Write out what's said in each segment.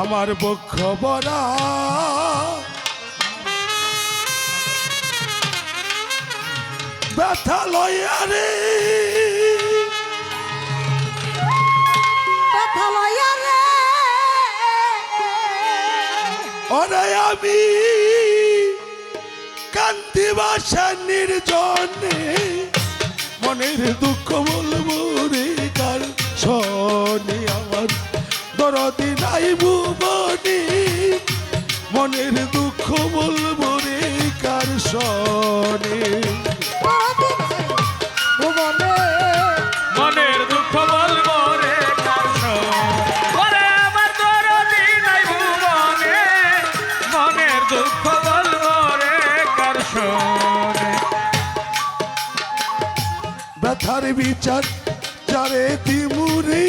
আমার বক্ষ বরা ব্যথা লইয়া রে। ব্যথা লইয়া রে। ওরে আমি কান্তি বাসা নির্জনে। মনের দুঃখ বলব ভুবনি মনের দুঃখ বলব রে কার ভুবনে মনের দুঃখ বলব রে দুঃখ বলব রে কার বিচার যারে তিমুরি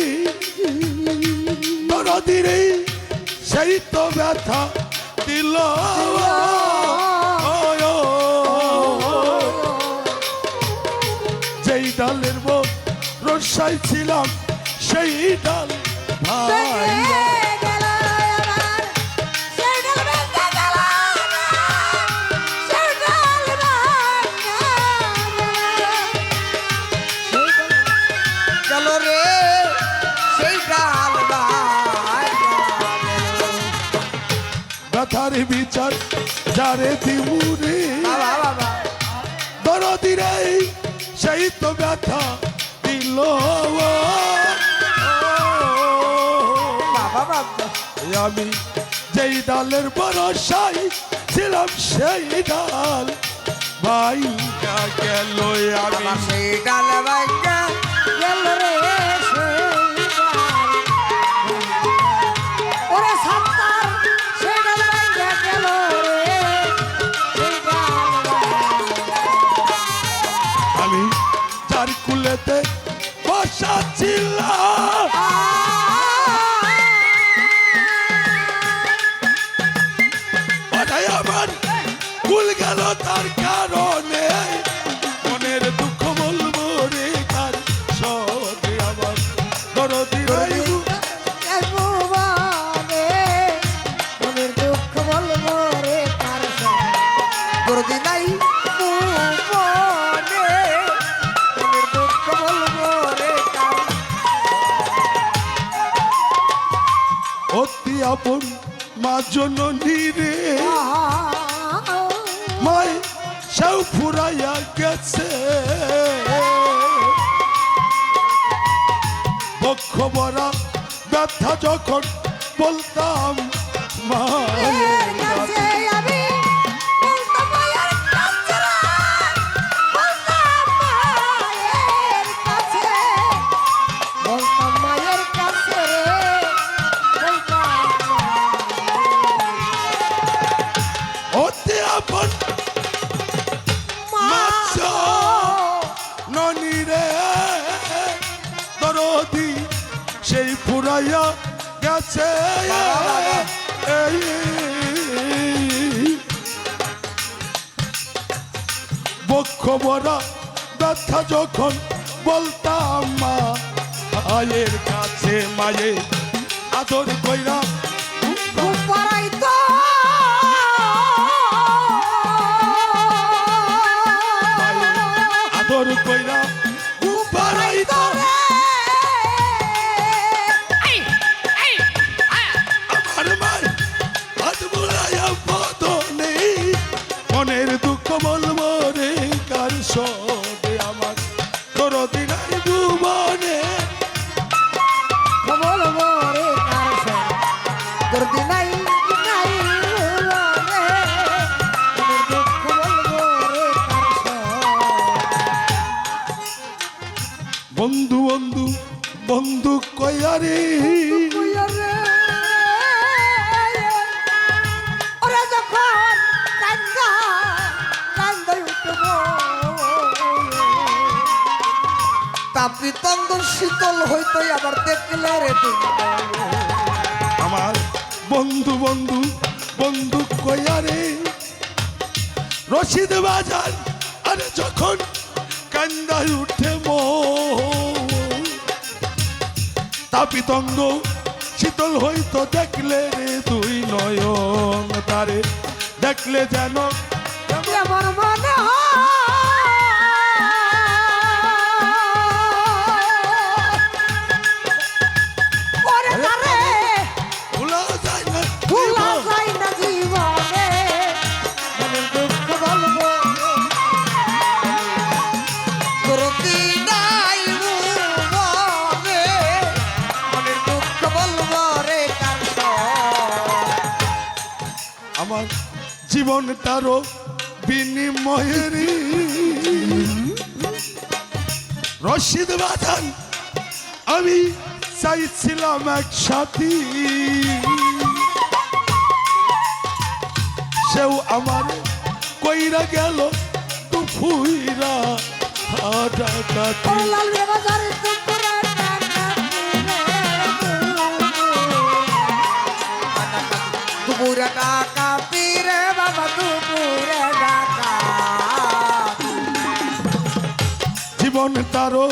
নদীরে সেই তো ব্যথা দিল। যেই ডালের বোধ রসাই ছিলাম সেই ডাল ভাই বিচার যারে দিমুরে বাবা সেই তো ব্যথা দিল। আমি যেই ডালের বরসাই ছিলাম সেই ডাল। ভাই গেল আমি সেই ডাল কুল গেল তার কারণে মনের দুঃখ বলব রে কার সবে আমার দরদি রইব মনের দুঃখ বলব রে কার দরদি নাই অতি আপন মা জননী রে মাই সেও ফুরাইয়া গেছে। বক্ষ বরা ব্যথা যখন বলতাম মায়ের সেই ফুরাইয়া গেছে। এই বক্ষ বরা ব্যথা যখন বলতাম মা মায়ের কাছে মায়ে আদর কইরা আদর কইরা বন্ধু বন্ধু বন্ধু কয়ারে ওরা যখন কান্দা কান্দাই উঠব। তাপিতঙ্গ শীতল হইতো আবার দেখলে রে আমার বন্ধু বন্ধু বন্ধু কয়ারে রশিদ বাজার আরে যখন কান্দায় উঠে মো তাপিতঙ্গ শীতল হইতো দেখলে রে তুই নয়ন তারে। দেখলে যেন মনে হয়? জীবনটারও বিনিময়েরই। রশিদ বাজান আমি চাইছিলাম এক সাথী সেও আমার কইরা গেল তু ফুইরা দুপুরে জীবন তারও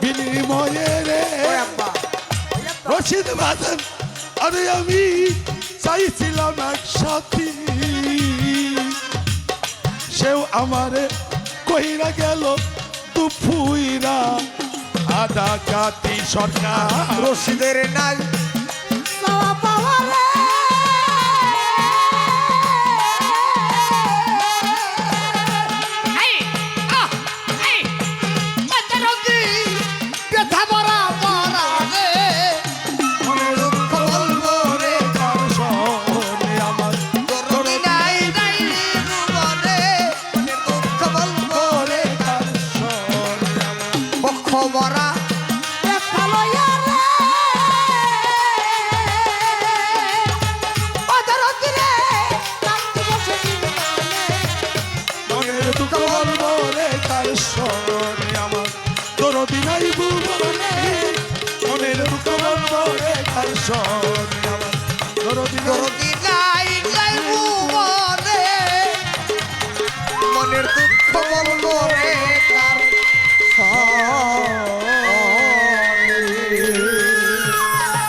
বিনিময়ে রে। রশিদ বাজান আরে আমি চাইছিলাম এক সাথী সেও আমারে কইরা গেল দুফুইরা আদা কাতি সরকার। রশিদের নাই মনে